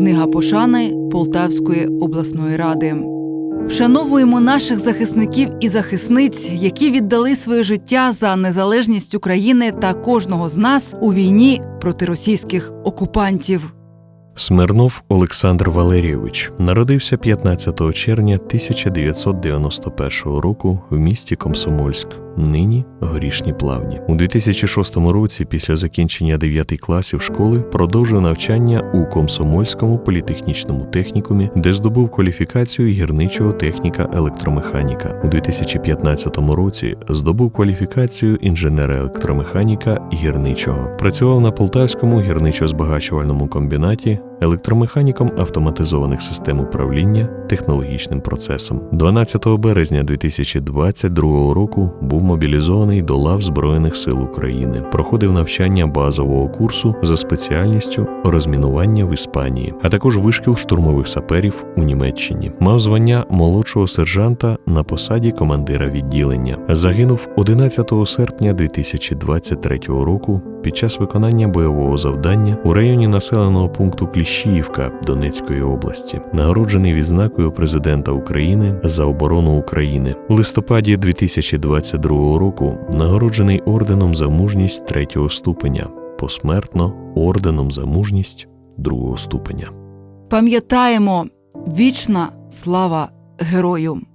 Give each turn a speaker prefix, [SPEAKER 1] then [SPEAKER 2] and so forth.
[SPEAKER 1] Книга пошани Полтавської обласної ради. Вшановуємо наших захисників і захисниць, які віддали своє життя за незалежність України та кожного з нас у війні проти російських окупантів.
[SPEAKER 2] Смирнов Олександр Валерійович народився 15 червня 1991 року в місті Комсомольськ, нині Горішні Плавні. У 2006 році, після закінчення 9 класів школи, продовжив навчання у Комсомольському політехнічному технікумі, де здобув кваліфікацію гірничого техніка електромеханіка. У 2015 році здобув кваліфікацію інженера електромеханіка гірничого. Працював на Полтавському гірничо-збагачувальному комбінаті електромеханіком автоматизованих систем управління технологічним процесом. 12 березня 2022 року був мобілізований до лав Збройних сил України. Проходив навчання базового курсу за спеціальністю розмінування в Іспанії, а також вишкіл штурмових саперів у Німеччині. Мав звання молодшого сержанта на посаді командира відділення. Загинув 11 серпня 2023 року під час виконання бойового завдання у районі населеного пункту Кліщіївка Донецької області, нагороджений відзнакою президента України за оборону України. У листопаді 2022 року нагороджений орденом за мужність третього ступеня, посмертно орденом за мужність другого ступеня.
[SPEAKER 1] Пам'ятаємо вічна слава герою!